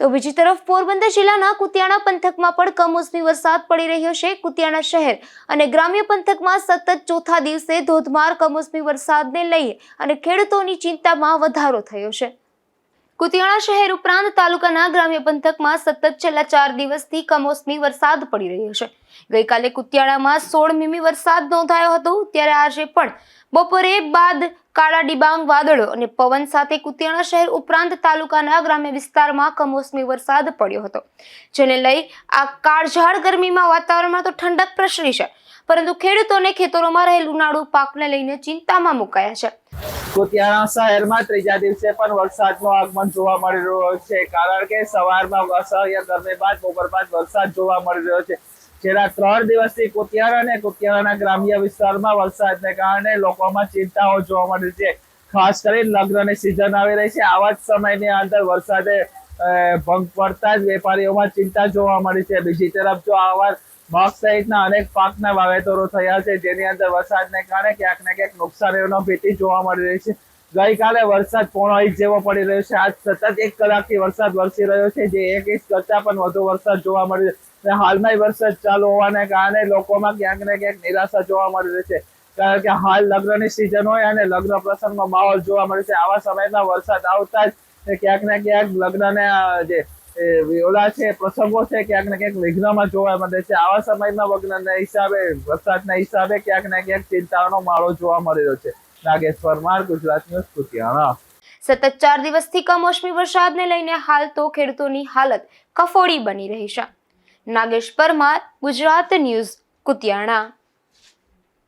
તો બીજી તરફ પોરબંદર જિલ્લાના કુતિયાણા પંથકમાં પણ કમોસમી વરસાદ પડી રહ્યો છે. કુતિયાણા શહેર અને ગ્રામ્ય પંથકમાં સતત ચોથા દિવસે ધોધમાર કમોસમી વરસાદને લઈ અને ખેડૂતોની ચિંતામાં વધારો થયો છે. કુતિયાણા શહેર ઉપરાંત તાલુકાના ગ્રામ્ય પંથકમાં સતત છેલ્લા ચાર દિવસથી કમોસમી વરસાદ પડી રહ્યો છે. ગઈકાલે કુતિયાણામાં સોળ મીમી વરસાદ નોંધાયો હતો. ત્યારે આજે પણ બપોરે બાદ કાળા ડિબાંગ વાદળો અને પવન સાથે કુતિયાણા શહેર ઉપરાંત તાલુકાના ગ્રામ્ય વિસ્તારમાં કમોસમી વરસાદ પડ્યો હતો. જેને લઈ આ કાળઝાળ ગરમીમાં વાતાવરણમાં તો ઠંડક પ્રસરી છે, પરંતુ ખેડૂતોને ખેતરોમાં રહેલ ઉનાળુ પાકને લઈને ચિંતામાં મુકાયા છે. કુતિયાણા શહેરમાં ત્રીજા દિવસે પણ વરસાદનું આગમન જોવા મળી રહ્યો છે, કારણ કે સવારમાં અસહ્ય ગરમી બાદ બપોર બાદ વરસાદ જોવા મળી રહ્યો છે. છેલ્લા ત્રણ દિવસથી કોતિયારા અને કોતિયારાના ગ્રામ્ય વિસ્તારમાં વરસાદને કારણે લોકોમાં ચિંતાઓ જોવા મળી છે. ખાસ કરીને લગ્નની સિઝન આવી રહી છે. આવા જ સમયની અંદર વરસાદે ભંગ પડતા જ વેપારીઓમાં ચિંતા જોવા મળી છે. બીજી તરફ જો આવા મગ સહિતના અનેક પાકના વાવેતરો થયા છે, જેની અંદર વરસાદને કારણે ક્યાંક ને ક્યાંક નુકસાનીઓનો ભીતિ જોવા મળી રહી છે. ગઈકાલે વરસાદ પોણો ઇંચ જેવો પડી રહ્યો છે. આજ સતત એક કલાકથી વરસાદ વરસી રહ્યો છે, જે એક ઇંચ કરતા પણ વધુ વરસાદ જોવા મળી રહ્યો હાલમાં વરસાદ ચાલુ હોવાને કારણે લોકોમાં ક્યાંક ને ક્યાંક નિરાશા જોવા મળી રહી છે. કારણ કે હાલ લગ્નની સિઝન હોય અને લગ્ન પ્રસંગનો માહોલ જોવા મળે છે. આવા સમયમાં વરસાદ આવતા જ ક્યાંક ને ક્યાંક લગ્નને જે ઓલા છે, પ્રસંગો છે, ક્યાંક ને ક્યાંક વિઘ્નમાં જોવા મળે છે. આવા સમયમાં વગ્નના હિસાબે, વરસાદના હિસાબે ક્યાંક ને ક્યાંક ચિંતાનો માળો જોવા મળી રહ્યો છે. નાગેશ માર ગુજરાત ન્યૂઝ કુતિયાણા સતત ચાર દિવસથી કમોસમી વરસાદને લઈને હાલ તો ખેડૂતોની હાલત કફોડી બની રહી છે. નાગેશ પરમાર ગુજરાત ન્યૂઝ, કુતિયાણા.